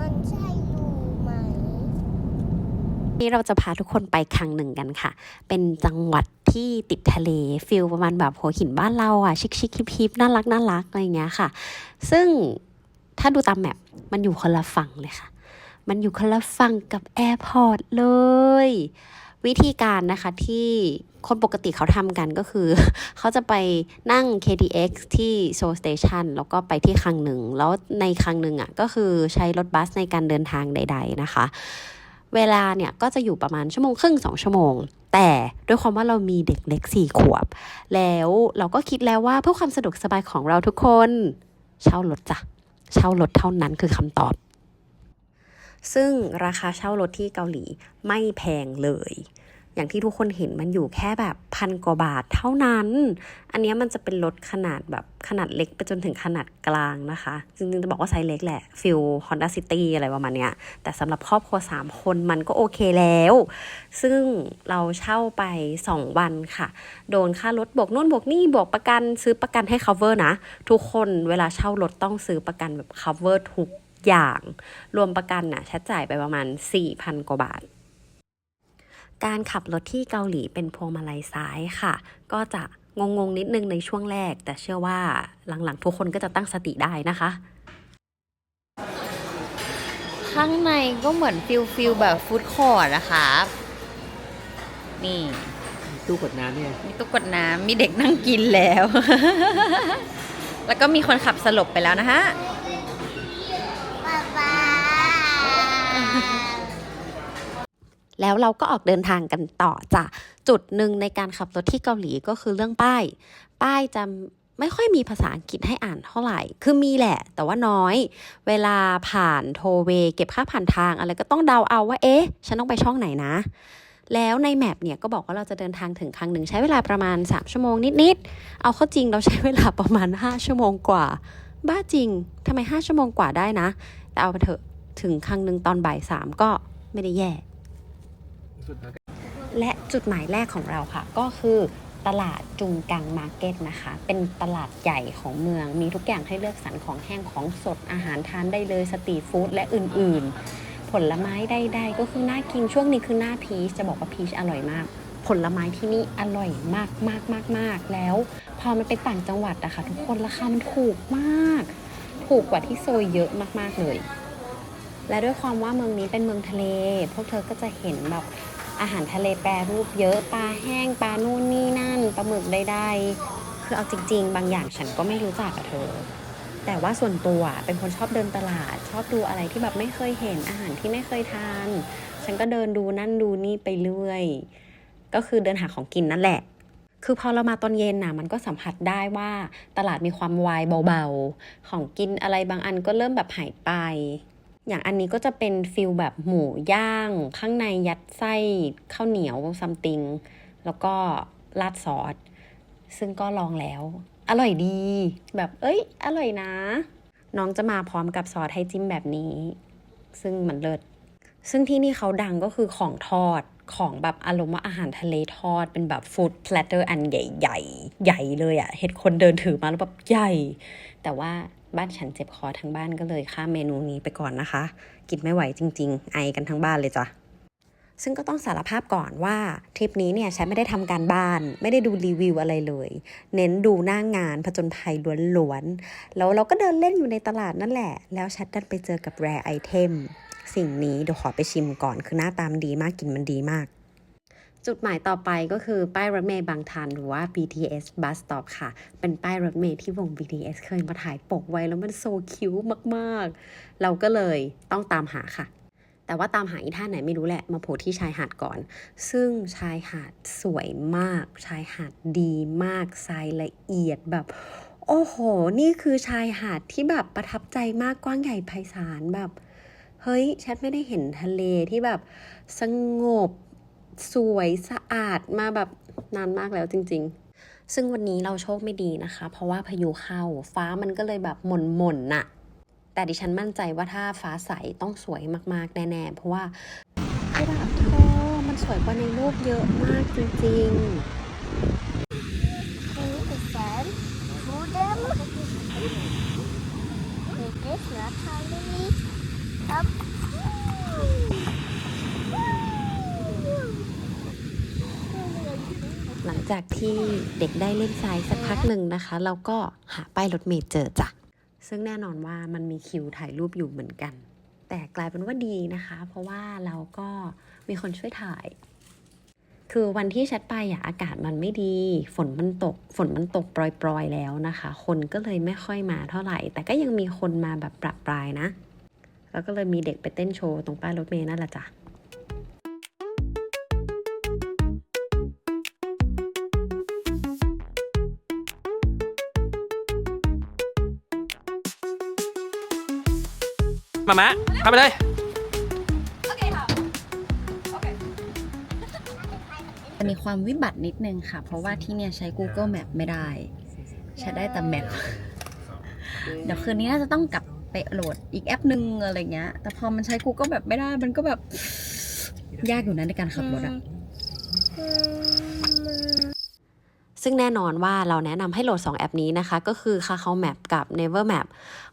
มันใช่รูไหมนี้เราจะพาทุกคนไปครั้งหนึ่งกันค่ะ เป็นจังหวัดที่ติดทะเลฟิลประมาณแบบหัวหินบ้านเราอะ ชิคชิคฮิปฮิปน่ารักน่ารักอะไรอย่างเงี้ยค่ะ ซึ่งถ้าดูตามแมปมันอยู่คนละฝั่งเลยค่ะ มันอยู่คนละฝั่งกับแอร์พอร์ตเลย วิธีการนะคะที่คนปกติเขาทำกันก็คือ เขาจะไปนั่ง KTX ที่ Seoul Station แล้วก็ไปที่ครั้งหนึ่ง แล้วในครั้งหนึ่งอะก็คือใช้รถบัสในการเดินทางใด ๆนะคะ เวลาเนี่ยก็จะอยู่ประมาณชั่วโมงครึ่งสองชั่วโมง แต่ด้วยความว่าเรามีเด็กเล็กสี่ขวบ แล้วเราก็คิดแล้วว่าเพื่อความสะดวกสบายของเราทุกคน เช่ารถจ้ะเช่ารถเท่านั้นคือคำตอบ ซึ่งราคาเช่ารถที่เกาหลีไม่แพงเลย อย่างที่ทุกคนเห็นมันอยู่แค่แบบพันกว่าบาทเท่านั้น อันนี้มันจะเป็นรถขนาดแบบขนาดเล็กไปจนถึงขนาดกลางนะคะ จริงๆ จะบอกว่าไซส์เล็กแหละฟิล Honda City อะไรประมาณเนี้ย แต่สำหรับครอบครัว 3 คนมันก็โอเคแล้ว ซึ่งเราเช่าไป 2 วันค่ะ โดนค่ารถบวกนู่นบวกนี่บวกประกันซื้อประกันให้ cover นะ ทุกคนเวลาเช่ารถต้องซื้อประกันแบบ cover ทุก อย่าง รวมประกันน่ะชัดจ่ายไปประมาณ 4,000 กว่าบาท การขับรถที่เกาหลีเป็นพวงมาลัยซ้ายค่ะ ก็จะงงงๆนิดนึงในช่วงแรก แต่เชื่อว่าหลังๆ ทุกคนก็จะตั้งสติได้นะคะ ข้างในก็เหมือนฟิลฟิลแบบฟู้ดคอร์ทนะครับนี่ตู้กดน้ำเนี่ยมีตู้กดน้ำมีเด็กนั่งกินแล้ว แล้วก็มีคนขับสลบไปแล้วนะฮะ แล้วเราก็ออกเดินทางกันต่อจ้ะจุดหนึ่งในการขับรถที่เกาหลีก็คือเรื่องป้าย ป้ายจะไม่ค่อยมีภาษาอังกฤษให้อ่านเท่าไหร่ คือมีแหละ แต่ว่าน้อย เวลาผ่านโทเวเก็บค่าผ่านทางอะไรก็ต้องเดาเอาว่า เอ๊ะ ฉันต้องไปช่องไหนนะ แล้วในแมปเนี่ยก็บอกว่าเราจะเดินทางถึงครั้งหนึ่งใช้เวลาประมาณ 3 ชั่วโมงนิดๆ เอาเข้าจริงเราใช้เวลาประมาณ 5 ชั่วโมงกว่า บ้าจริง ทำไม 5 ชั่วโมงกว่าได้นะ แต่เอาไปเถอะ ถึงครั้งหนึ่งตอนบ่ายสามก็ไม่ได้แย่ และจุดหมายแรกของเราค่ะ ก็คือตลาดจุงกังมาร์เก็ตนะคะ เป็นตลาดใหญ่ของเมือง มีทุกอย่างให้เลือกสรรของแห้งของสดอาหารทานได้เลยสตรีทฟู้ดและอื่นๆ ผลไม้ใดๆก็คือน่ากินช่วงนี้คือหน้าพีชจะบอกว่าพีชอร่อยมาก ผลไม้ที่นี่อร่อยมากมากมากมากแล้ว พอมันเป็นต่างจังหวัดอะค่ะทุกคนราคามันถูกมาก ถูกกว่าที่โซยเยอะมากๆเลย และด้วยความว่าเมืองนี้เป็นเมืองทะเล พวกเธอก็จะเห็นแบบ อาหารทะเลแปรรูปเยอะปลาแห้งปลานู่นนี่นั่นปลาหมึกใดๆคือเอาจริง ๆ บางอย่างฉันก็ไม่รู้จักกับเธอ แต่ว่าส่วนตัวเป็นคนชอบเดินตลาด ชอบดูอะไรที่แบบไม่เคยเห็นอาหารที่ไม่เคยทาน ฉันก็เดินดูนั่นดูนี่ไปเรื่อย ก็คือเดินหาของกินนั่นแหละคือพอเรามาตอนเย็นน่ะมันก็สัมผัสได้ว่าตลาดมีความวายเบาๆ ของกินอะไรบางอันก็เริ่มแบบหายไป อย่างอันนี้ก็จะเป็นฟิลแบบหมูย่าง ข้างในยัดไส้ข้าวเหนียวซัมติง แล้วก็ราดซอส ซึ่งก็ลองแล้ว อร่อยดี แบบ เอ้ย อร่อยนะ น้องจะมาพร้อมกับซอสให้จิ้มแบบนี้ ซึ่งมันเลิศซึ่งที่นี่เขาดังก็คือของทอดของแบบอารมณ์ว่าอาหารทะเลทอดเป็นแบบฟู้ดแพลตเตอร์อันใหญ่ ๆ ใหญ่เลยอะ่ะ เห็นคนเดินถือมาแล้วแบบใหญ่ แต่ว่า บ้านฉันเจ็บคอทั้งบ้านก็เลยข้ามเมนูนี้ไปก่อนนะคะ กินไม่ไหวจริง ๆ ไอกันทั้งบ้านเลยจ้ะซึ่งก็ต้องสารภาพก่อนว่าทริปนี้เนี่ยฉันไม่ได้ทำการบ้าน ไม่ได้ดูรีวิวอะไรเลย เน้นดูหน้างงานผจญภัยล้วนๆ แล้วเราก็เดินเล่นอยู่ในตลาดนั่นแหละ แล้วชัดดันไปเจอกับแรไอเทมสิ่งนี้เดี๋ยวขอไปชิมก่อนคือหน้าตามดีมากกลินมันดีมาก จุดหมายต่อไปก็คือป้ายรถเมย์บางทันหรือว่า BTS bus stop ค่ะ เป็นป้ายรถเมย์ที่วง BTS เคยมาถ่ายปกไว้แล้วมันโซคิ้วมากๆ เราก็เลยต้องตามหาค่ะ แต่ว่าตามหาอีท่าไหนไม่รู้แหละ มาโผล่ที่ชายหาดก่อน ซึ่งชายหาดสวยมาก ชายหาดดีมากทรายละเอียดแบบ โอ้โห นี่คือชายหาดที่แบบประทับใจมากกว้างใหญ่ไพศาลแบบ เฮ้ยฉันไม่ได้เห็นทะเลที่แบบสงบ สวยสะอาดมาแบบนานมากแล้วจริง ๆ ซึ่งวันนี้เราโชคไม่ดีนะคะ เพราะว่าพายุเข้าฟ้ามันก็เลยแบบหม่นหม่นๆน่ะ แต่ดิฉันมั่นใจว่าถ้าฟ้าใสต้องสวยมากๆ แน่ๆ เพราะว่าคือแบบเธอมันสวยกว่าในรูปเยอะมากจริงๆนี่คือแสนฟูเดม It is not only up จากที่เด็กได้เล่นทรายสักพักหนึ่งนะคะ เราก็หาป้ายรถเมล์เจอจ้ะ ซึ่งแน่นอนว่ามันมีคิวถ่ายรูปอยู่เหมือนกัน แต่กลายเป็นว่าดีนะคะ เพราะว่าเราก็มีคนช่วยถ่าย คือวันที่แชทไปอะอากาศมันไม่ดี ฝนมันตก ฝนมันตกปรอยๆแล้วนะคะ คนก็เลยไม่ค่อยมาเท่าไหร่ แต่ก็ยังมีคนมาแบบประปรายนะ แล้วก็เลยมีเด็กไปเต้นโชว์ตรงป้ายรถเมล์นั่นแหละจ้ะ มามะเข้าไปเลย จะมีความวิบัตินิดนึงค่ะ เพราะว่าที่เนี่ยใช้ Google Map ไม่ได้ ใช้ได้แต่ Map เดี๋ยวคืนนี้น่าจะต้องกลับไปโหลดอีกแอปหนึ่งอะไรเงี้ย แต่พอมันใช้ Google Map ไม่ได้ มันก็แบบ ยากอยู่นะในการขับรถอะ ซึ่งแน่นอนว่าเราแนะนำให้โหลด 2 แอปนี้นะคะ ก็คือ Kakao Map กับ Never Map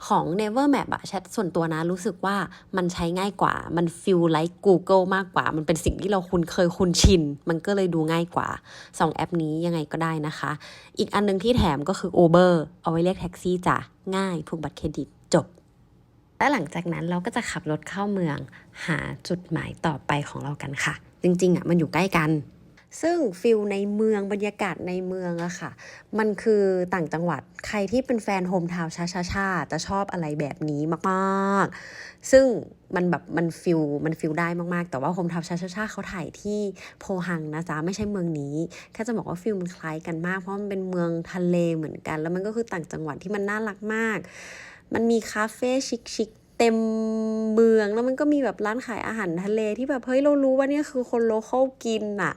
ของ Never Map อะแชทส่วนตัวนะรู้สึกว่ามันใช้ง่ายกว่า มัน feel like Google มากกว่า มันเป็นสิ่งที่เราคุ้นเคยคุ้นชิน มันก็เลยดูง่ายกว่า 2 แอปนี้ยังไงก็ได้นะคะ อีกอันหนึงที่แถมก็คือ Uber เอาไว้เรียกแท็กซี่จ้ะง่ายผูกบัตรเครดิตจบและหลังจากนั้นเราก็จะขับรถเข้าเมืองหาจุดหมายต่อไปของเรากันค่ะ จริงๆอะมันอยู่ใกล้กัน ซึ่งฟิลในเมืองบรรยากาศในเมืองอะค่ะ มันคือต่างจังหวัดใครที่เป็นแฟนโฮมทาวน์ชาชาชาจะชอบอะไรแบบนี้มากๆ ซึ่งมันแบบมันฟิลมันฟิลได้มากๆ แต่ว่าโฮมทาวน์ชาชาชาเขาถ่ายที่โพหังนะจ๊ะไม่ใช่เมืองนี้แค่จะบอกว่าฟิลมันคล้ายกันมากเพราะมันเป็นเมืองทะเลเหมือนกัน แล้วมันก็คือต่างจังหวัดที่มันน่ารักมาก มันมีคาเฟ่ชิคเต็มเมืองแล้วมันก็มีแบบร้านขายอาหารทะเลที่แบบเฮ้ยเรารู้ว่าเนี่ยคือคนโลเคอลกินอะ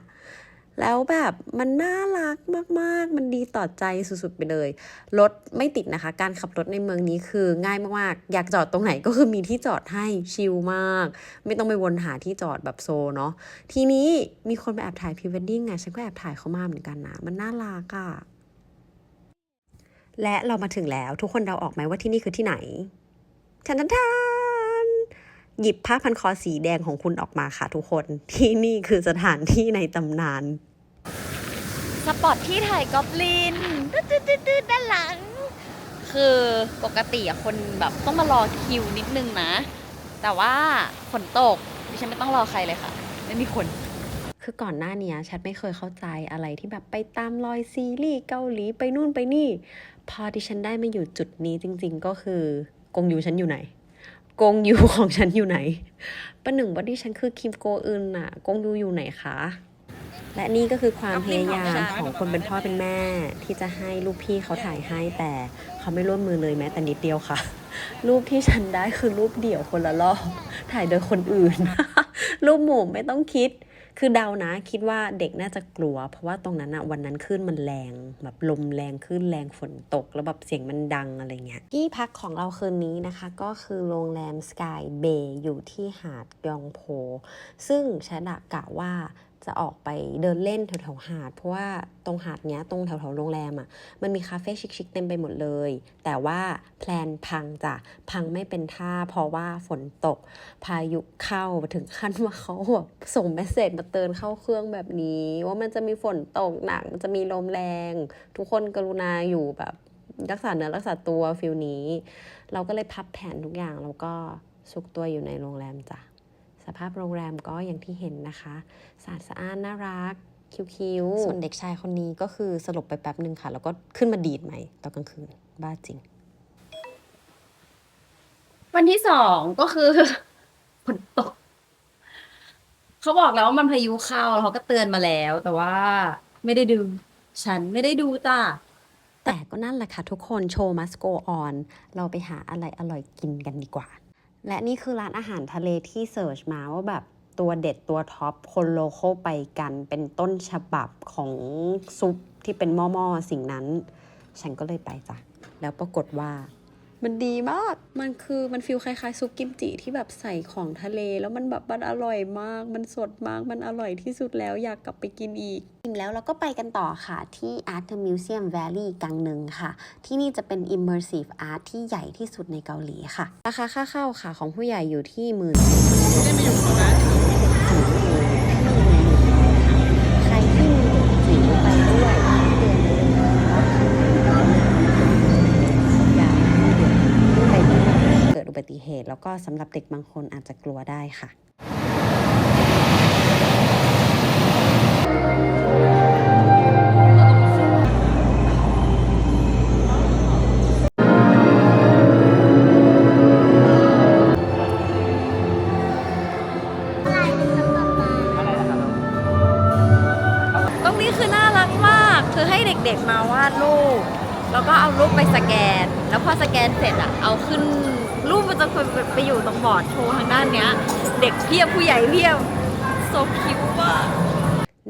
แล้วแบบมันน่ารักมาก ๆ มันดีต่อใจสุด ๆ ไปเลย รถไม่ติดนะคะ การขับรถในเมืองนี้คือง่ายมาก ๆ อยากจอดตรงไหนก็คือมีที่จอดให้ชิลมาก ไม่ต้องไปวนหาที่จอดแบบโซเนาะ ทีนี้มีคนไปแอบถ่ายพรีเวดดิ้งไง ฉันก็แอบถ่ายเขามาเหมือนกันนะ มันน่ารักอะและเรามาถึงแล้วทุกคนเดาออกไหมว่าที่นี่คือที่ไหนทันทันทัน หยิบผ้าพันคอสีแดงของคุณออกมาค่ะทุกคน ที่นี่คือสถานที่ในตำนาน สปอตที่ถ่ายกอบลินตืดๆๆๆด้านหลัง คือปกติอะคนแบบต้องมารอคิวนิดนึงนะ แต่ว่าฝนตกดิฉันไม่ต้องรอใครเลยค่ะ ไม่มีคนคือก่อนหน้านี้แชทไม่เคยเข้าใจอะไรที่แบบไปตามรอยซีรีส์เกาหลีไปนู่นไปนี่ พอที่ฉันได้มาอยู่จุดนี้จริง ๆ ก็คือกงยูฉันอยู่ไหน กงยูของฉันอยู่ไหนประหนึ่งว่าดิฉันคือคิมโกอึนอะกงยูอยู่ไหนคะ และนี่ก็คือความพยายามของคนเป็นพ่อเป็นแม่ ที่จะให้ลูกพี่เขาถ่ายให้แต่เขาไม่ร่วมมือเลยแม้แต่นิดเดียวค่ะ รูปที่ฉันได้คือรูปเดี่ยวคนละรอบถ่ายโดยคนอื่น รูปหมู่ไม่ต้องคิด คือเดานะคิดว่าเด็กน่าจะกลัว เพราะว่าตรงนั้นอะวันนั้นคลื่นมันแรงแบบลมแรงขึ้นแรงฝนตก แล้วแบบเสียงมันดังอะไรเงี้ยที่พักของเราคืนนี้นะคะ ก็คือโรงแรมสกายเบย์อยู่ที่หาดยองโพซึ่งฉันกะว่า จะออกไปเดินเล่นแถวๆหาด เพราะว่าตรงหาดเนี้ยตรงแถวๆโรงแรมอะมันมีคาเฟ่ชิคๆเต็มไปหมดเลย แต่ว่าแพลนพังจ้ะพังไม่เป็นท่า เพราะว่าฝนตก พายุเข้าถึงขั้นว่าเขาแบบส่งเมสเซจมาเตือนเข้าเครื่องแบบนี้ ว่ามันจะมีฝนตกหนักมันจะมีลมแรง ทุกคนกรุณาอยู่แบบรักษาเนื้อรักษาตัวฟิลนี้ เราก็เลยพับแผนทุกอย่างแล้วก็ซุกตัวอยู่ในโรงแรมจ้ะ สภาพโรงแรมก็อย่างที่เห็นนะคะสะอาดสะอ้านน่ารักคิ้วๆส่วนเด็กชายคนนี้ก็คือสลบไปแป๊บหนึ่งค่ะ แล้วก็ขึ้นมาดีดใหม่ตอนกลางคืน บ้าจริง วันที่สองก็คือฝนตกเขาบอกแล้วว่ามันพายุเข้าแล้วเขาก็เตือนมาแล้ว แต่ว่าไม่ได้ดู ฉันไม่ได้ดูจ้าแต่ก็นั่นแหละค่ะทุกคนโชว์ must go on เราไปหาอะไรอร่อยกินกันดีกว่า และนี่คือร้านอาหารทะเลที่เสิร์ชมาว่าแบบตัวเด็ดตัวท็อปคนโลโก้ไปกันเป็นต้นฉบับของซุปที่เป็นหม้อๆสิ่งนั้น ฉันก็เลยไปจ้ะ แล้วปรากฏว่า มันดีมาก มันคือมันฟีลคล้ายๆซุปกิมจิที่แบบใส่ของทะเล แล้วมันแบบมันอร่อยมาก มันสดมาก มันอร่อยที่สุดแล้วอยากกลับไปกินอีกอิ่มแล้วเราก็ไปกันต่อค่ะที่ Art Museum Valley กังหนึ่งค่ะ ที่นี่จะเป็น Immersive Art ที่ใหญ่ที่สุดในเกาหลีค่ะ ราคาค่าเข้าค่ะของผู้ใหญ่อยู่ที่หมื่นใครที่มีเด็กจิ๋วไปด้ ติเหตุ แล้วก็สำหรับเด็กบางคนอาจจะกลัวได้ค่ะอะไรนะครับป๊าป๊าตรงนี้คือน่ารักมาก คือให้เด็กๆมาวาดรูป แล้วก็เอารูปไปสแกน แล้วพอสแกนเสร็จอะเอาขึ้นรูปมันจะไปอยู่ตรงบอร์ดโชว์ทางด้านเนี้ย เด็กเพียบผู้ใหญ่เพียบโซคิวมา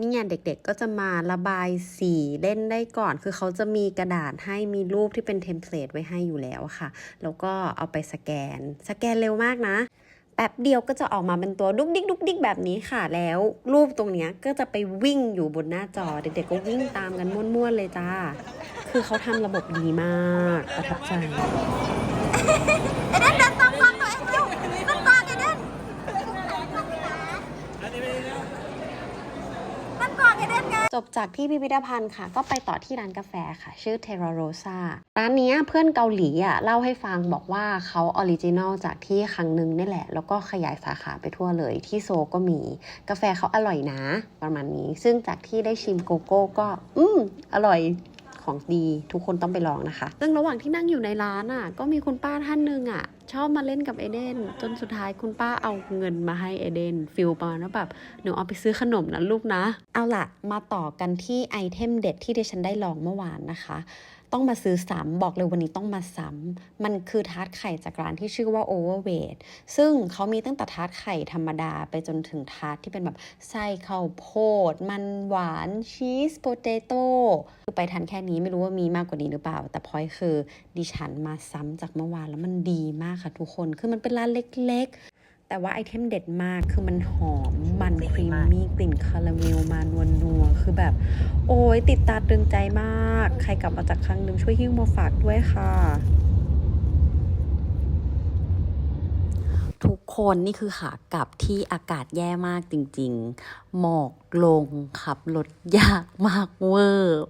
นี่ยเด็กๆก็จะมาระบายสีเล่นได้ก่อน คือเขาจะมีกระดาษให้มีรูปที่เป็นเทมเพลตไว้ให้อยู่แล้วค่ะ แล้วก็เอาไปสแกน สแกนเร็วมากนะ แป๊บเดียวก็จะออกมาเป็นตัวดุ๊กดิ๊กดุ๊กดิ๊กแบบนี้ค่ะ แล้วรูปตรงเนี้ยก็จะไปวิ่งอยู่บนหน้าจอ เด็กๆก็วิ่งตามกันม่วนๆเลยจ้า คือเขาทำระบบดีมากประทับใจเอเดนตั้งตาตั้งตาเอเดนตั้งตาเอเดนจบจากที่พิพิธภัณฑ์ค่ะ ก็ไปต่อที่ร้านกาแฟค่ะ ชื่อ Terra Rosa ร้านเนี้ยเพื่อนเกาหลีอะเล่าให้ฟังบอกว่าเขาออริจินอลจากที่ครั้งหนึ่งนี่แหละ แล้วก็ขยายสาขาไปทั่วเลยที่โซก็มีกาแฟเขาอร่อยนะ ประมาณนี้ ซึ่งจากที่ได้ชิมโกโก้ก็ อืมอร่อย ของดีทุกคนต้องไปลองนะคะ ซึ่งระหว่างที่นั่งอยู่ในร้านอะก็มีคุณป้าท่านหนึ่งอะชอบมาเล่นกับเอเดนจนสุดท้ายคุณป้าเอาเงินมาให้เอเดนฟิลประมาณว่าแบบหนูเอาไปซื้อขนมนะลูกนะ เอาล่ะ มาต่อกันที่ไอเทมเด็ดที่ดิฉันได้ลองเมื่อวานนะคะ ต้องมาซื้อซ้ำบอกเลยวันนี้ต้องมาซ้ำมันคือทาร์ตไข่จากร้านที่ชื่อว่า Overweight ซึ่งเขามีตั้งแต่ทาร์ตไข่ธรรมดาไปจนถึงทาร์ตที่เป็นแบบไส้ข้าวโพด มันหวานชีสโปเตโต้คือไปทันแค่นี้ไม่รู้ว่ามีมากกว่านี้หรือเปล่า แต่พอยคือดิฉันมาซ้ำจากเมื่อวานแล้วมันดีมากค่ะทุกคน คือมันเป็นร้านเล็ก แต่ว่าไอเทมเด็ดมากคือมันหอมมันครีมมี่กลิ่นคาราเมลมานวลนัวๆคือแบบ โอ้ยติดตาตรึงใจมาก ใครกลับมาจากครั้งหนึ่งช่วยหิ้วมาฝากด้วยค่ะ ทุกคนนี่คือขากลับที่อากาศแย่มากจริงๆ หมอกลงขับรถยากมากเวอร์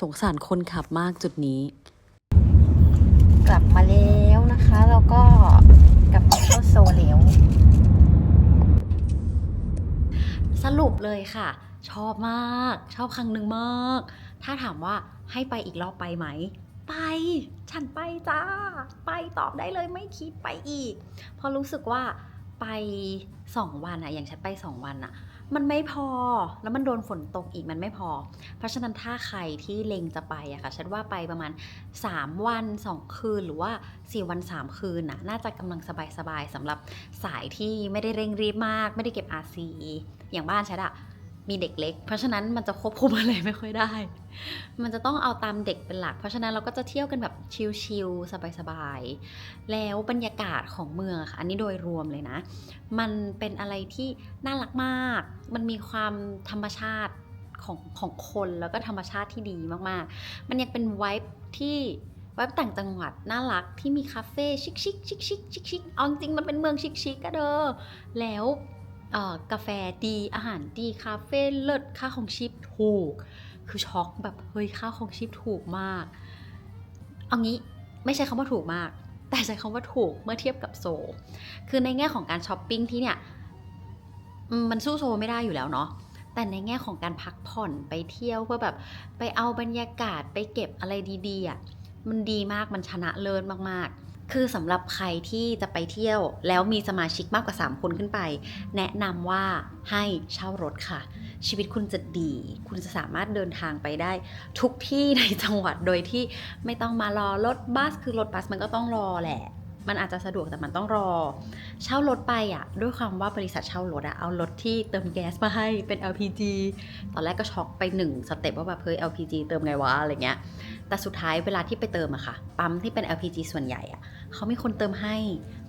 สงสารคนขับมากจุดนี้ กลับมาแล้วนะคะ แล้วก็ แล้ว สรุปเลยค่ะ ชอบมาก ชอบครั้งหนึ่งมาก ถ้าถามว่าให้ไปอีกรอบไปไหม ไป ฉันไปจ้า ไปตอบได้เลยไม่คิดไปอีก พอรู้สึกว่าไปสองวันอะอย่างฉันไปสองวันอะ มันไม่พอแล้วมันโดนฝนตกอีกมันไม่พอ เพราะฉะนั้นถ้าใครที่เล็งจะไปอะค่ะฉันว่าไปประมาณ 3 วัน 2 คืนหรือว่า 4 วัน 3 คืนน่ะน่าจะกำลังสบายๆสำหรับสายที่ไม่ได้เร่งรีบมาก ไม่ได้เก็บอาซีอย่างบ้านฉันอะ มีเด็กเล็ก เพราะฉะนั้นมันจะควบคุมอะไรไม่ค่อยได้ มันจะต้องเอาตามเด็กเป็นหลัก เพราะฉะนั้นเราก็จะเที่ยวกันแบบชิลๆสบายๆ แล้วบรรยากาศของเมืองค่ะ อันนี้โดยรวมเลยนะ มันเป็นอะไรที่น่ารักมาก มันมีความธรรมชาติของของคนแล้วก็ธรรมชาติที่ดีมากๆ มันยังเป็นไวบ์ที่ไวบ์ต่างจังหวัดน่ารักที่มีคาเฟ่ชิคชิคชิคชิคชิคชิคเอาจริงๆมันเป็นเมืองชิคชิคก็เด้อแล้ว กาแฟดีอาหารดีคาเฟ่เลิศค่าของชีพถูก คือช็อกแบบเฮ้ยค่าของชีพถูกมาก เอางี้ไม่ใช่คำว่าถูกมาก แต่ใช้คำว่าถูกเมื่อเทียบกับโซ คือในแง่ของการช้อปปิ้งที่เนี่ยมันสู้โซไม่ได้อยู่แล้วเนาะแต่ในแง่ของการพักผ่อนไปเที่ยวเพื่อแบบไปเอาบรรยากาศไปเก็บอะไรดีๆอะมันดีมากมันชนะเลิศมากๆ คือสำหรับใครที่จะไปเที่ยวแล้วมีสมาชิกมากกว่า 3 คนขึ้นไป แนะนำว่าให้เช่ารถค่ะ ชีวิตคุณจะดี คุณจะสามารถเดินทางไปได้ ทุกที่ในจังหวัดโดยที่ไม่ต้องมารอรถบัส คือรถบัสมันก็ต้องรอแหละมันอาจจะสะดวกแต่มันต้องรอ เช่ารถไปอะ ด้วยความว่าบริษัทเช่ารถอะเอารถที่เติมแก๊สมาให้เป็น LPG ตอนแรกก็ช็อกไปหนึ่งสเต็ปว่าแบบเฮ้ย LPG เติมไงวะอะไรเงี้ย แต่สุดท้ายเวลาที่ไปเติมอะค่ะ ปั๊มที่เป็น LPG ส่วนใหญ่อะ เขามีคนเติมให้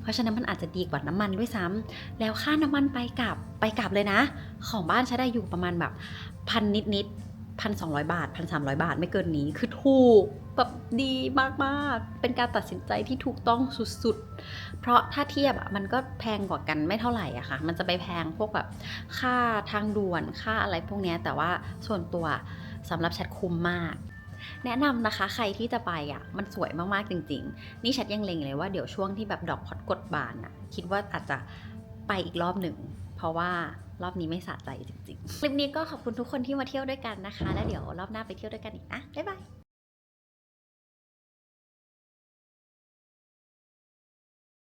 เพราะฉะนั้นมันอาจจะดีกว่าน้ำมันด้วยซ้ำแล้วค่าน้ำมันไปกลับไปกลับเลยนะ ของบ้านใช้ได้อยู่ประมาณแบบพันนิดนิดพันสองบาทพันสามบาทไม่เกินนี้คือถูกแบบดีมากๆ เป็นการตัดสินใจที่ถูกต้องสุดๆ เพราะถ้าเทียบอะมันก็แพงกว่ากันไม่เท่าไหร่อะค่ะ มันจะไปแพงพวกแบบค่าทางด่วนค่าอะไรพวกเนี้ยแต่ว่าส่วนตัวสำหรับแชทคุ้มมาก แนะนำนะคะใครที่จะไปอะมันสวยมากๆจริง ๆ นี่ชัดยังเล็งเลยว่าเดี๋ยวช่วงที่แบบดอกพอดกดบานอะคิดว่าอาจจะไปอีกรอบหนึ่ง เพราะว่ารอบนี้ไม่สะใจจริงๆ คลิปนี้ก็ขอบคุณทุกคนที่มาเที่ยวด้วยกันนะคะ แล้วเดี๋ยวรอบหน้าไปเที่ยวด้วยกันอีกนะบ๊ายบาย